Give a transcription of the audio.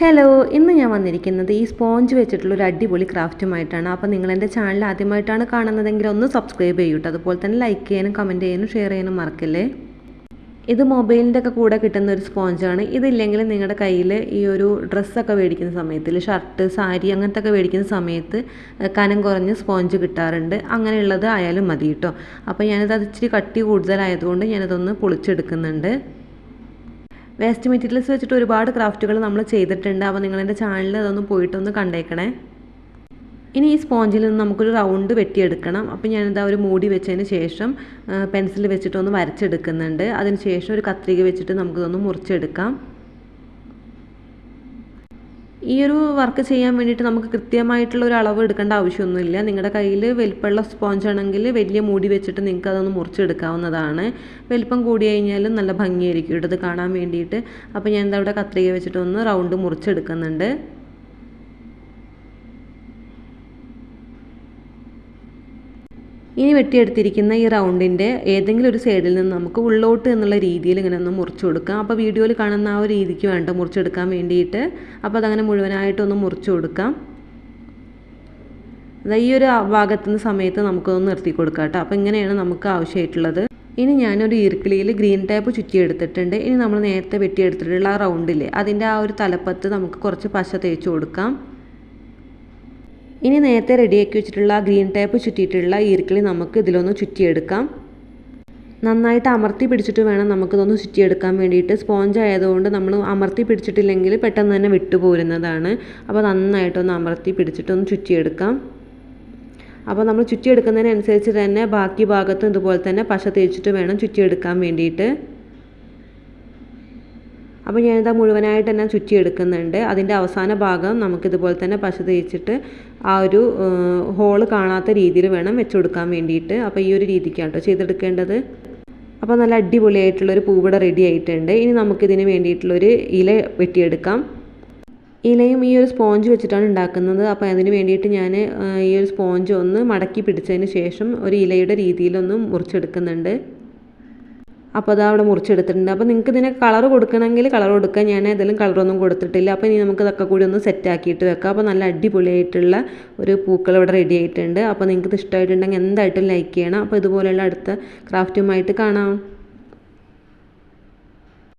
Hello ഇന്ന് ഞാൻ വന്നിരിക്കുന്നത് ഈ സ്പോഞ്ച് വെച്ചിട്ടുള്ള ഒരു അടിപൊളി ക്രാഫ്റ്റുമായിട്ടാണ് അപ്പോൾ നിങ്ങൾ എന്റെ ചാനൽ ആദ്യമായിട്ടാണ് കാണുന്നതെങ്കിൽ ഒന്ന് സബ്സ്ക്രൈബ് ചെയ്യൂട്ടോ അതുപോലെ തന്നെ ലൈക്ക് ചെയ്യാനും കമന്റ് ചെയ്യാനും ഷെയർ ചെയ്യാനും മറക്കല്ലേ? ഇത് മൊബൈലിന്റെ ഒക്കെ കൂടെ കിട്ടുന്ന ഒരു സ്പോഞ്ചാണ് ഇതില്ലെങ്കിൽ നിങ്ങളുടെ കയ്യിൽ ഈ ഒരു ഡ്രസ്സൊക്കെ മേടിക്കുന്ന സമയത്തിൽ ഷർട്ട് സാരി അങ്ങനത്തെ ഒക്കെ മേടിക്കുന്ന സമയത്ത് കനം കുറഞ്ഞ് സ്പോഞ്ച് കിട്ടാറുണ്ട്. അങ്ങനെയുള്ളത് ആയാലും മതി കേട്ടോ അപ്പോൾ ഞാനിത് അത് ഇച്ചിരി കട്ടി കൂടുതലായതുകൊണ്ട് ഞാനിതൊന്ന് പൊളിച്ചെടുക്കുന്നുണ്ട്. വേസ്റ്റ് മെറ്റീരിയൽസ് വെച്ചിട്ട് ഒരുപാട് ക്രാഫ്റ്റുകൾ നമ്മൾ ചെയ്തിട്ടുണ്ട്. അപ്പോൾ നിങ്ങൾ എന്റെ ചാനലിൽ അതൊന്ന് പോയിട്ടൊന്ന് കണ്ടേക്കണേ. ഇനി ഈ സ്പോഞ്ചിൽ നിന്ന് നമുക്കൊരു റൗണ്ട് വെട്ടിയെടുക്കണം. അപ്പോൾ ഞാനിതാ ഒരു മൂടി വെച്ചതിന് ശേഷം പെൻസിൽ വെച്ചിട്ടൊന്ന് വരച്ചെടുക്കുന്നുണ്ട്. അതിന് ശേഷം ഒരു കത്രിക വെച്ചിട്ട് നമുക്കിതൊന്ന് മുറിച്ചെടുക്കാം. ഈ ഒരു വർക്ക് ചെയ്യാൻ വേണ്ടിയിട്ട് നമുക്ക് കൃത്യമായിട്ടുള്ള ഒരു അളവ് എടുക്കേണ്ട ആവശ്യമൊന്നുമില്ല. നിങ്ങളുടെ കയ്യിൽ വലിപ്പമുള്ള സ്പോഞ്ച് ആണെങ്കിൽ വലിയ മൂടി വെച്ചിട്ട് നിങ്ങൾക്ക് അതൊന്ന് മുറിച്ചെടുക്കാവുന്നതാണ്. വലിപ്പം കൂടി കഴിഞ്ഞാലും നല്ല ഭംഗിയായിരിക്കും. ഇത് കാണാൻ വേണ്ടിയിട്ട്. അപ്പോൾ ഞാൻ എന്താ ഇവിടെ കത്രിക വെച്ചിട്ട് ഒന്ന് റൗണ്ട് മുറിച്ചെടുക്കുന്നുണ്ട്. ഇനി വെട്ടിയെടുത്തിരിക്കുന്ന ഈ റൗണ്ടിന്റെ ഏതെങ്കിലും ഒരു സൈഡിൽ നിന്ന് നമുക്ക് ഉള്ളോട്ട് എന്നുള്ള രീതിയിൽ ഇങ്ങനെ ഒന്ന് മുറിച്ച് കൊടുക്കാം. അപ്പോൾ വീഡിയോയിൽ കാണുന്ന ആ ഒരു രീതിക്ക് വേണ്ട മുറിച്ചെടുക്കാൻ വേണ്ടിയിട്ട്. അപ്പോൾ അതങ്ങനെ മുഴുവനായിട്ടൊന്ന് മുറിച്ചു കൊടുക്കാം. അതായത് ഈ ഒരു ഭാഗത്തുനിന്ന് സമയത്ത് നമുക്കൊന്ന് നിർത്തി കൊടുക്കാം കേട്ടോ. അപ്പോൾ ഇങ്ങനെയാണ് നമുക്ക് ആവശ്യമായിട്ടുള്ളത്. ഇനി ഞാനൊരു ഈർക്കിളിയിൽ ഗ്രീൻ ടൈപ്പ് ചുറ്റിയെടുത്തിട്ടുണ്ട്. ഇനി നമ്മൾ നേരത്തെ വെട്ടിയെടുത്തിട്ടുള്ള ആ റൗണ്ടില്ലേ അതിന്റെ ആ ഒരു തലപ്പത്ത് നമുക്ക് കുറച്ച് പശ തേച്ച് കൊടുക്കാം. ഇനി നേരത്തെ റെഡിയാക്കി വെച്ചിട്ടുള്ള ഗ്രീൻ ടേപ്പ് ചുറ്റിയിട്ടുള്ള ഈർക്കിളി നമുക്ക് ഇതിലൊന്ന് ചുറ്റിയെടുക്കാം. നന്നായിട്ട് അമർത്തി പിടിച്ചിട്ട് വേണം നമുക്കിതൊന്ന് ചുറ്റിയെടുക്കാൻ വേണ്ടിയിട്ട്. സ്പോഞ്ച് ആയതുകൊണ്ട് നമ്മൾ അമർത്തി പിടിച്ചിട്ടില്ലെങ്കിൽ പെട്ടെന്ന് തന്നെ വിട്ടുപോരുന്നതാണ്. അപ്പോൾ നന്നായിട്ടൊന്ന് അമർത്തി പിടിച്ചിട്ടൊന്ന് ചുറ്റിയെടുക്കാം. അപ്പോൾ നമ്മൾ ചുറ്റിയെടുക്കുന്നതിനനുസരിച്ച് തന്നെ ബാക്കി ഭാഗത്തും ഇതുപോലെ തന്നെ പശ തേച്ചിട്ട് വേണം ചുറ്റിയെടുക്കാൻ വേണ്ടിയിട്ട്. അപ്പോൾ ഞാനിതാ മുഴുവനായിട്ട് തന്നെ ചുറ്റിയെടുക്കുന്നുണ്ട്. അതിന്റെ അവസാന ഭാഗം നമുക്കിതുപോലെ തന്നെ പശ തേച്ചിട്ട് ആ ഒരു ഹോൾ കാണാത്ത രീതിയിൽ വേണം വെച്ചുകൊടുക്കാൻ വേണ്ടിയിട്ട്. അപ്പോൾ ഈ ഒരു രീതിക്കാണ് കേട്ടോ ചെയ്തെടുക്കേണ്ടത്. അപ്പോൾ നല്ല അടിപൊളിയായിട്ടുള്ളൊരു പൂവിട റെഡി ആയിട്ടുണ്ട്. ഇനി നമുക്കിതിന് വേണ്ടിയിട്ടുള്ളൊരു ഇല വെട്ടിയെടുക്കാം. ഇലയും ഈ ഒരു സ്പോഞ്ച് വെച്ചിട്ടാണ് ഉണ്ടാക്കുന്നത്. അപ്പോൾ അതിന് വേണ്ടിയിട്ട് ഞാൻ ഈ ഒരു സ്പോഞ്ച് ഒന്ന് മടക്കി പിടിച്ചതിന് ശേഷം ഒരു ഇലയുടെ രീതിയിലൊന്ന് മുറിച്ചെടുക്കുന്നുണ്ട്. അപ്പോൾ അത് അവിടെ മുറിച്ചെടുത്തിട്ടുണ്ട്. അപ്പോൾ നിങ്ങൾക്ക് ഇതിനെ കളർ കൊടുക്കണമെങ്കിൽ കളർ കൊടുക്കുക ഞാൻ ഏതെങ്കിലും കളറൊന്നും കൊടുത്തിട്ടില്ല. അപ്പോൾ ഇനി നമുക്ക് ഇതൊക്കെ കൂടി ഒന്ന് സെറ്റ് ആക്കിയിട്ട് വെക്കാം. അപ്പോൾ നല്ല അടിപൊളിയായിട്ടുള്ള ഒരു പൂക്കൾ ഇവിടെ റെഡി ആയിട്ടുണ്ട്. അപ്പോൾ നിങ്ങൾക്ക് ഇത് ഇഷ്ടമായിട്ടുണ്ടെങ്കിൽ എന്തായിട്ടും ലൈക്ക് ചെയ്യണം. അപ്പോൾ ഇതുപോലെയുള്ള അടുത്ത ക്രാഫ്റ്റുമായിട്ട് കാണാം.